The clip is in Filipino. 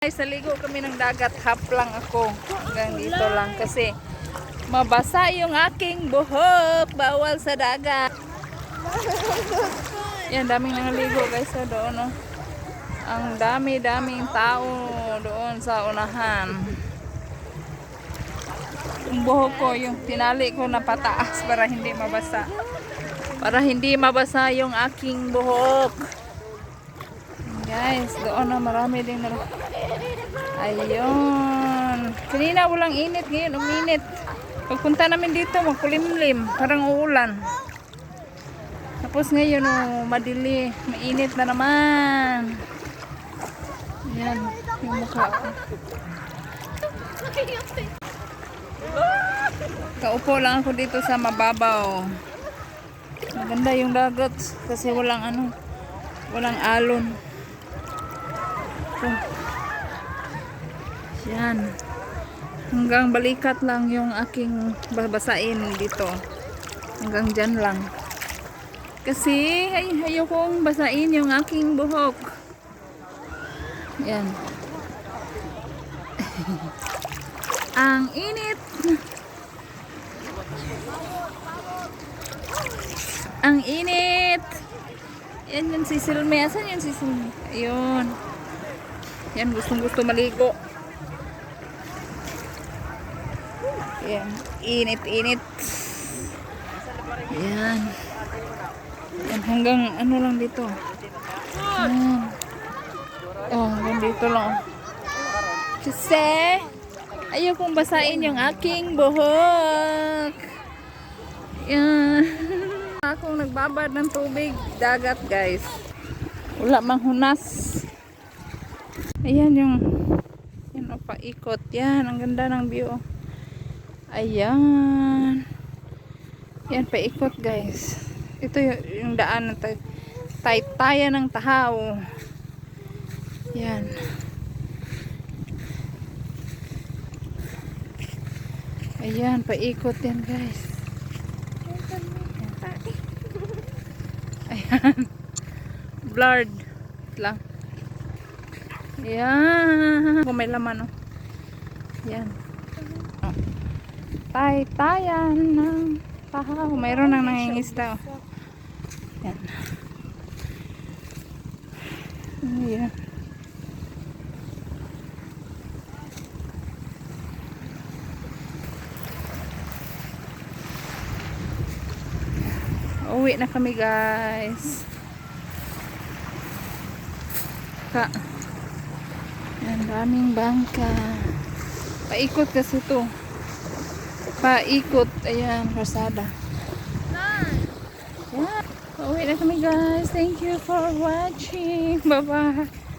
Ay, saligo kami ng dagat, hap lang ako. Hanggang dito lang kasi mabasa yung aking buhok. Bawal sa dagat. Yan, daming nangaligo guys sa doon. Oh. Ang dami-daming tao doon sa unahan. Yung buhok ko, yung tinali ko na pataas para hindi mabasa. Para hindi mabasa yung aking buhok. Guys, doon na marami din na. Ayun. Kanina walang init, ngayon uminit. Pagpunta namin dito, magkulimlim. Parang uulan. Tapos ngayon, oh, madili. Mainit na naman. Yan, yung mukha ko. Kaupo lang ako dito sa mababaw. Maganda yung dagat kasi walang ano, walang alon. So, yan. Hanggang balikat lang yung aking babasain dito. Hanggang dyan lang. Kasi ay, ayokong basain yung aking buhok. Yan. Ang init. Ang init. Yan yung si Silme. Asan yung si Silme? Ayun. Yan, gustong gusto maligo. Yan. Init, init. Yan. Yan, hanggang ano lang dito. Yan. Oh, hanggang dito lang. Kasi, ayaw kong basain yung aking buhok. Yan. Akong nagbabad ng tubig, dagat guys. Wala mang hunas. Ayan yung yan o paikot. Yan, ang ganda ng view. Ayan. Yan, paikot guys. Ito yung, daan ng tay taytayan ng tahaw. Yan. Ayan, paikot yan guys. Ayan. Blurred lang. Ayan. Kung may laman, oh. Ayan. Oh. Tay-tayan ng tahaw. Mayroon nang nangingisda, oh. Ayan. Ayan. Uwi na kami guys. Ka. Yan, daming bangka. Paikot kasi to. Paikot. Ayan, karsada. Yan. Uwi na kami guys. Thank you for watching. Bye-bye.